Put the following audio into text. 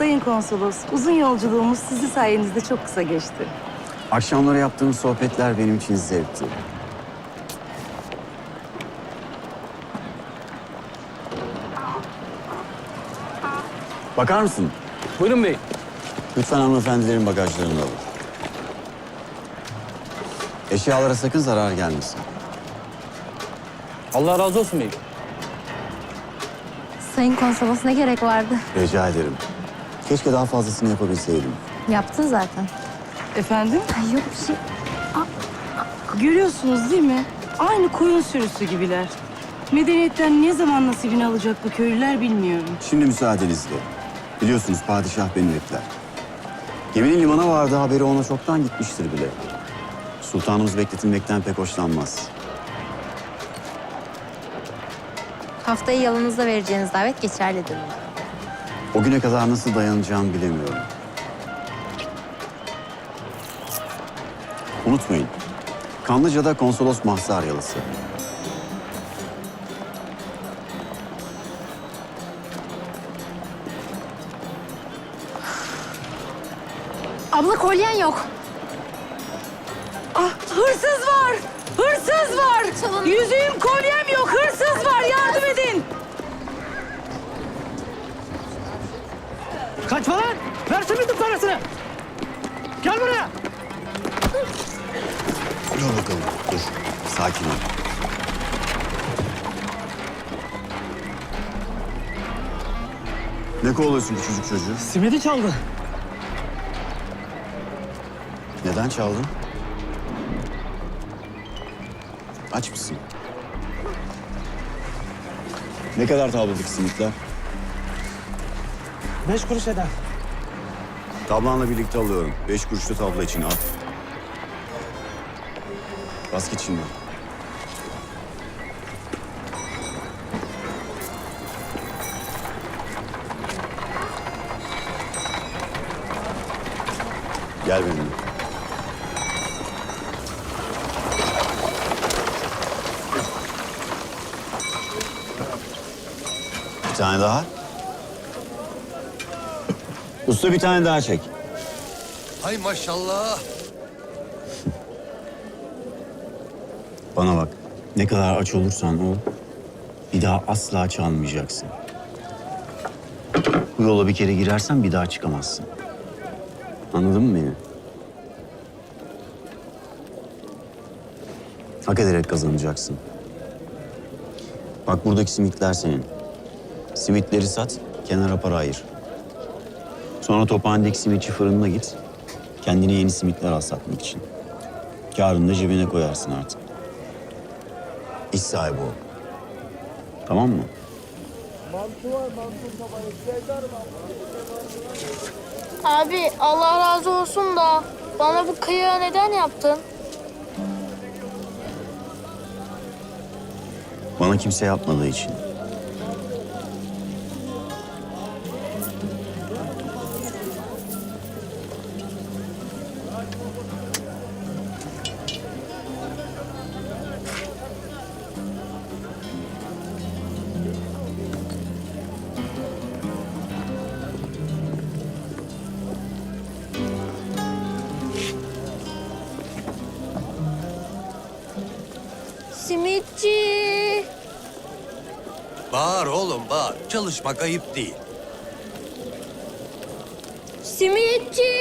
Sayın Konsolos, uzun yolculuğumuz sizi sayenizde çok kısa geçti. Akşamları yaptığımız sohbetler benim için zevkti. Bakar mısın? Buyurun bey. Lütfen hanımefendilerin bagajlarını alın. Eşyalara sakın zarar gelmesin. Allah razı olsun bey. Sayın Konsolos ne gerek vardı? Rica ederim. Keşke daha fazlasını yapabilseydim. Yaptın zaten. Efendim? Ay yok bir şey. Görüyorsunuz değil mi? Aynı koyun sürüsü gibiler. Medeniyetten ne zaman nasibini alacak bu köylüler bilmiyorum. Şimdi müsaadenizle. Biliyorsunuz padişah beni bekler. Geminin limana vardı haberi ona çoktan gitmiştir bile. Sultanımız bekletilmekten pek hoşlanmaz. Haftayı yalınızda vereceğiniz davet geçerlidir. O güne kadar nasıl dayanacağımı bilemiyorum. Unutmayın. Kanlıca'da konsolos Mahsar yalısı. Abla kolyen yok. Ah, hırsız var! Hırsız var! Çalın. Yüzüğüm, kolyem yok. Dur bakalım. Dur. Sakin ol. Ne kovalıyorsun küçücük çocuğu? Simidi çaldı. Neden çaldın? Aç mısın? Ne kadar tabladaki simitler? Beş kuruş eder. Tablanla birlikte alıyorum. Beş kuruşlu tabla için al. Bas git şimdi. Gel benimle. Bir tane daha. Usta bir tane daha çek. Hay maşallah. Bana bak. Ne kadar aç olursan ol, bir daha asla çalmayacaksın. Bu yola bir kere girersen bir daha çıkamazsın. Anladın mı beni? Hak ederek kazanacaksın. Bak buradaki simitler senin. Simitleri sat, kenara para ayır. Sonra tophanedeki simitçi fırınına git. Kendine yeni simitler al satmak için. Karını da cebine koyarsın artık. İş sahibi ol. Tamam mı? Abi Allah razı olsun da bana bu kıyağı neden yaptın? Bana kimse yapmadığı için. Simitçi. Bağır oğlum bağır. Çalışmak ayıp değil. Simitçi.